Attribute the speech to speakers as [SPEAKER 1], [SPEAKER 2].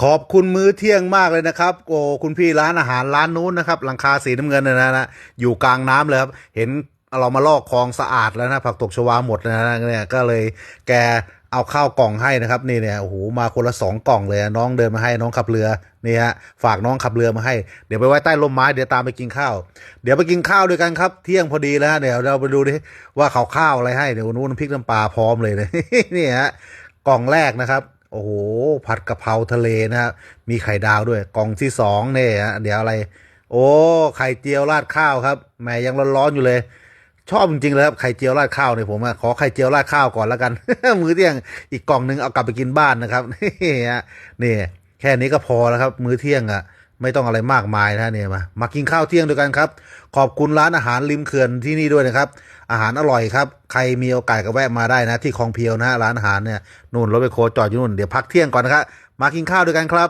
[SPEAKER 1] ขอบคุณมื้อเที่ยงมากเลยนะครับโอ้คุณพี่ร้านอาหารร้านนู้นนะครับหลังคาสีน้ำเงินนะนะนะอยู่กลางน้ำเลยครับเห็นเรามาลอกคลองสะอาดแล้วนะผักตบชวาหมดนะเนี่ยก็เลยแกเอาข้าวกล่องให้นะครับนี่เนี่ยโอ้โหมาคนละสองกล่องเลยน้องเดินมาให้น้องขับเรือนี่ฮะฝากน้องขับเรือมาให้ เดี๋ยวไปไว้ใต้ร่มไม้เดี๋ยวตามไปกินข้าว เดี๋ยวไปกินข้าวด้วยกันครับ เที่ยงพอดีแล้วเดี๋ยวเราไปดูดิว่าเขาข้าวอะไรให้เดี๋ยวนู้นพริกน้ำปลาพร้อมเลยนะนี่ฮะกล่องแรกนะครับ โอ้โห ผัดกะเพราทะเลนะครับมีไข่ดาวด้วย กล่องที่สองเนี่ยเดี๋ยวอะไร โอ้ไข่เจียวราดข้าวครับแหมยังร้อนๆอยู่เลย ชอบจริงๆเลยครับไข่เจียวราดข้าวเนี่ยผมอะขอไข่เจียวราดข้าวก่อนแล้วกัน มื้อเที่ยงอีกกล่องหนึงเอากลับไปกินบ้านนะครับนี่ฮะนี่แค่นี้ก็พอแล้วครับ มื้อเที่ยงอะไม่ต้องอะไรมากมายนะเนี่ยมามากินข้าวเที่ยงด้วยกันครับ ขอบคุณร้านอาหารริมเขื่อนที่นี่ด้วยนะครับ อาหารอร่อยครับ ใครมีโอกาสก็แวะมาได้นะ ที่คลองเพียวนะฮะร้านอาหารเนี่ยนู่นรถไปโคจอดอยู่นู่นเดี๋ยวพักเที่ยงก่อนนะครับมากินข้าวด้วยกันครับ